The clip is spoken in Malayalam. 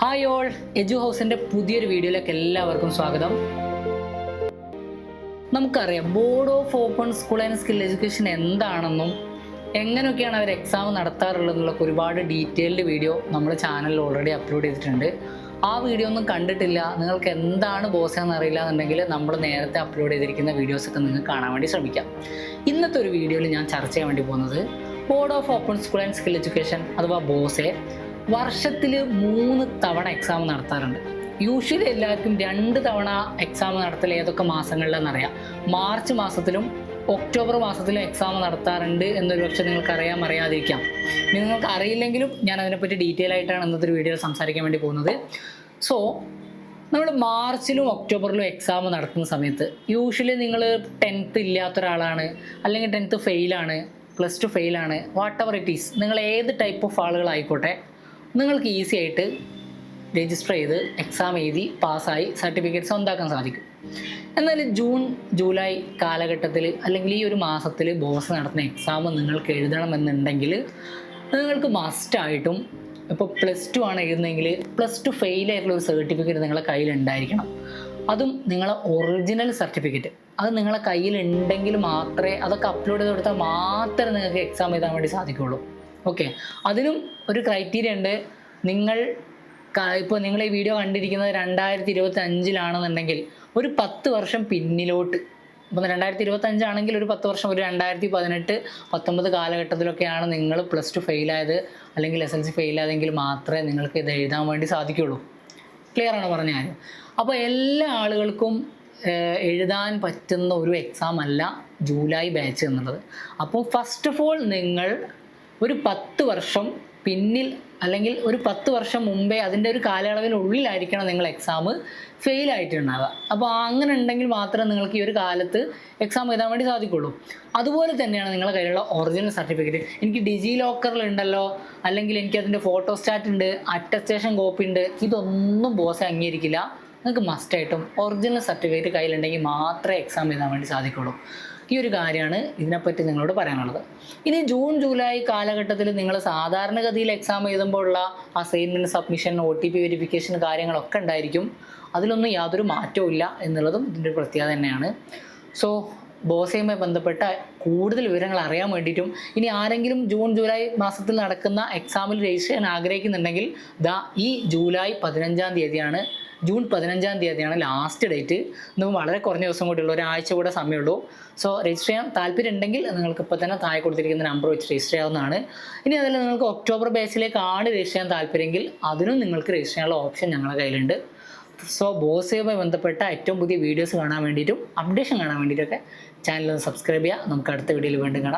ഹായ് ഓൾ എജു ഹൗസിന്റെ പുതിയൊരു വീഡിയോയിലേക്ക് എല്ലാവർക്കും സ്വാഗതം. നമുക്കറിയാം board of open school and skill education എന്താണെന്നും എങ്ങനെയൊക്കെയാണ് അവർ എക്സാം നടത്താറുള്ളതെന്നുള്ള ഒരുപാട് ഡീറ്റെയിൽഡ് വീഡിയോ നമ്മൾ ചാനലിൽ ഓൾറെഡി അപ്ലോഡ് ചെയ്തിട്ടുണ്ട്. ആ വീഡിയോ ഒന്നും കണ്ടിട്ടില്ല. നിങ്ങൾക്ക് എന്താണ് ബോസ് എന്ന് അറിയില്ല എന്നുണ്ടെങ്കിൽ നമ്മൾ നേരത്തെ അപ്ലോഡ് ചെയ്തിരിക്കുന്ന വീഡിയോസൊക്കെ നിങ്ങൾക്ക് കാണാൻ വേണ്ടി ശ്രമിക്കാം. ഇന്നത്തെ ഒരു വീഡിയോയിൽ ഞാൻ ചർച്ച ചെയ്യാൻ വേണ്ടി പോകുന്നത് board of open school and skill education അഥവാ ബോസെ വർഷത്തിൽ മൂന്ന് തവണ എക്സാം നടത്താറുണ്ട്. യൂഷ്വലി എല്ലാവർക്കും രണ്ട് തവണ എക്സാം നടത്തൽ ഏതൊക്കെ മാസങ്ങളിലെന്നറിയാം. മാർച്ച് മാസത്തിലും ഒക്ടോബർ മാസത്തിലും എക്സാം നടത്താറുണ്ട് എന്നൊരു പക്ഷേ നിങ്ങൾക്ക് അറിയാൻ അറിയാതിരിക്കാം. നിങ്ങൾക്ക് അറിയില്ലെങ്കിലും ഞാൻ അതിനെപ്പറ്റി ഡീറ്റെയിൽ ആയിട്ടാണ് ഇന്നത്തെ വീഡിയോ സംസാരിക്കാൻ വേണ്ടി പോകുന്നത്. സോ നമ്മൾ മാർച്ചിലും ഒക്ടോബറിലും എക്സാം നടത്തുന്ന സമയത്ത് യൂഷ്വലി നിങ്ങൾ ടെൻത്ത് ഇല്ലാത്ത ഒരാളാണ് അല്ലെങ്കിൽ ടെൻത്ത് ഫെയിലാണ് പ്ലസ് ടു ഫെയിലാണ് വാട്ട് എവർ ഇറ്റ് ഈസ് നിങ്ങൾ ഏത് ടൈപ്പ് ഓഫ് ആളുകളായിക്കോട്ടെ നിങ്ങൾക്ക് ഈസി ആയിട്ട് രജിസ്റ്റർ ചെയ്ത് എക്സാം എഴുതി പാസ്സായി സർട്ടിഫിക്കറ്റ് സ്വന്താക്കാൻ സാധിക്കും. എന്നാൽ ജൂൺ ജൂലൈ കാലഘട്ടത്തിൽ അല്ലെങ്കിൽ ഈ ഒരു മാസത്തിൽ ബോസ് നടത്തുന്ന എക്സാം നിങ്ങൾക്ക് എഴുതണമെന്നുണ്ടെങ്കിൽ നിങ്ങൾക്ക് മസ്റ്റായിട്ടും ഇപ്പോൾ പ്ലസ് ടു ആണ് എഴുതുന്നതെങ്കിൽ പ്ലസ് ടു ഫെയിൽ ആയിട്ടുള്ള ഒരു സർട്ടിഫിക്കറ്റ് നിങ്ങളുടെ കയ്യിൽ ഉണ്ടായിരിക്കണം. അതും നിങ്ങളെ ഒറിജിനൽ സർട്ടിഫിക്കറ്റ് അത് നിങ്ങളെ കയ്യിൽ ഉണ്ടെങ്കിൽ മാത്രമേ അതൊക്കെ അപ്ലോഡ് ചെയ്ത് കൊടുത്താൽ മാത്രമേ നിങ്ങൾക്ക് എക്സാം എഴുതാൻ വേണ്ടി സാധിക്കുകയുള്ളൂ. ഓക്കെ അതിനും ഒരു ക്രൈറ്റീരിയ ഉണ്ട്. നിങ്ങൾ ഇപ്പോൾ നിങ്ങൾ ഈ വീഡിയോ കണ്ടിരിക്കുന്നത് രണ്ടായിരത്തി ഇരുപത്തി അഞ്ചിലാണെന്നുണ്ടെങ്കിൽ ഒരു പത്ത് വർഷം പിന്നിലോട്ട്. ഇപ്പം രണ്ടായിരത്തി ഇരുപത്തഞ്ചാണെങ്കിൽ ഒരു പത്ത് വർഷം ഒരു രണ്ടായിരത്തി പതിനെട്ട് പത്തൊമ്പത് കാലഘട്ടത്തിലൊക്കെയാണ് നിങ്ങൾ പ്ലസ് ടു ഫെയിലായത് അല്ലെങ്കിൽ എസ് എൽ സി ഫെയിലായതെങ്കിൽ മാത്രമേ നിങ്ങൾക്ക് ഇത് എഴുതാൻ വേണ്ടി സാധിക്കുകയുള്ളൂ ക്ലിയർ ആണ് പറഞ്ഞ കാര്യം? അപ്പോൾ എല്ലാ ആളുകൾക്കും എഴുതാൻ പറ്റുന്ന ഒരു എക്സാം അല്ല ജൂലൈ ബാച്ച് എന്നുള്ളത്. അപ്പോൾ ഫസ്റ്റ് ഓഫ് ഓൾ നിങ്ങൾ ഒരു പത്ത് വർഷം പിന്നിൽ അല്ലെങ്കിൽ ഒരു പത്ത് വർഷം മുമ്പേ അതിന്റെ ഒരു കാലയളവിനുള്ളിലായിരിക്കണം നിങ്ങൾ എക്സാം ഫെയിൽ ആയിട്ടുണ്ടാവുക. അപ്പോൾ അങ്ങനെ ഉണ്ടെങ്കിൽ മാത്രമേ നിങ്ങൾക്ക് ഈ ഒരു കാലത്ത് എക്സാം എഴുതാൻ വേണ്ടി സാധിക്കുള്ളൂ. അതുപോലെ തന്നെയാണ് നിങ്ങളുടെ കയ്യിലുള്ള ഒറിജിനൽ സർട്ടിഫിക്കറ്റ് എനിക്ക് ഡിജി ലോക്കറിൽ ഉണ്ടല്ലോ അല്ലെങ്കിൽ എനിക്ക് അതിന്റെ ഫോട്ടോസ്റ്റാറ്റ് ഉണ്ട് അറ്റസ്റ്റേഷൻ കോപ്പി ഉണ്ട് ഇതൊന്നും ബോസ് അംഗീകരിക്കില്ല. നിങ്ങൾക്ക് മസ്റ്റായിട്ടും ഒറിജിനൽ സർട്ടിഫിക്കറ്റ് കയ്യിലുണ്ടെങ്കിൽ മാത്രമേ എക്സാം എഴുതാൻ വേണ്ടി സാധിക്കുള്ളൂ. ഈ ഒരു കാര്യമാണ് ഇതിനെപ്പറ്റി നിങ്ങളോട് പറയാനുള്ളത്. ഇനി ജൂൺ ജൂലൈ കാലഘട്ടത്തിൽ നിങ്ങൾ സാധാരണഗതിയിൽ exam എഴുതുമ്പോഴുള്ള assignment submission O T P verification കാര്യങ്ങളൊക്കെ ഉണ്ടായിരിക്കും. അതിലൊന്നും യാതൊരു മാറ്റവും ഇല്ല എന്നുള്ളതും ഇതിന്റെ പ്രത്യേകത തന്നെയാണ്. സോ ബോസയുമായി ബന്ധപ്പെട്ട കൂടുതൽ വിവരങ്ങൾ അറിയാൻ വേണ്ടിയിട്ടും ഇനി ആരെങ്കിലും ജൂൺ ജൂലൈ മാസത്തിൽ നടക്കുന്ന എക്സാമിൽ രജിസ്റ്റർ ചെയ്യാൻ ആഗ്രഹിക്കുന്നുണ്ടെങ്കിൽ ദാ ഈ ജൂലൈ പതിനഞ്ചാം തീയതിയാണ് ജൂൺ പതിനഞ്ചാം തീയതിയാണ് ലാസ്റ്റ് ഡേറ്റ് നമുക്ക് വളരെ കുറഞ്ഞ ദിവസം കൂടി ഉള്ളൂ ഒരാഴ്ച കൂടെ സമയമുള്ളൂ സോ രജിസ്റ്റർ ചെയ്യാൻ താല്പര്യം ഉണ്ടെങ്കിൽ നിങ്ങൾക്ക് ഇപ്പോൾ തന്നെ താഴെ കൊടുത്തിരിക്കുന്ന നമ്പർ വെച്ച് രജിസ്റ്റർ ചെയ്യാവുന്നതാണ്. ഇനി അതിൽ നിങ്ങൾക്ക് ഒക്ടോബർ ബാച്ചിലേക്കാണ് രജിസ്റ്റർ ചെയ്യാൻ താല്പര്യമെങ്കിൽ അതിനും നിങ്ങൾക്ക് രജിസ്റ്റർ ചെയ്യാനുള്ള ഓപ്ഷൻ ഞങ്ങളുടെ കയ്യിലുണ്ട്. സോ ബോസയുമായി ബന്ധപ്പെട്ട ഏറ്റവും പുതിയ വീഡിയോസ് കാണാൻ വേണ്ടിയിട്ടും അപ്ഡേഷൻ കാണാൻ വേണ്ടിയിട്ടൊക്കെ ചാനൽ ഒന്ന് സബ്സ്ക്രൈബ് ചെയ്യുക. നമുക്ക് അടുത്ത വീഡിയോയിൽ വീണ്ടും കാണാം.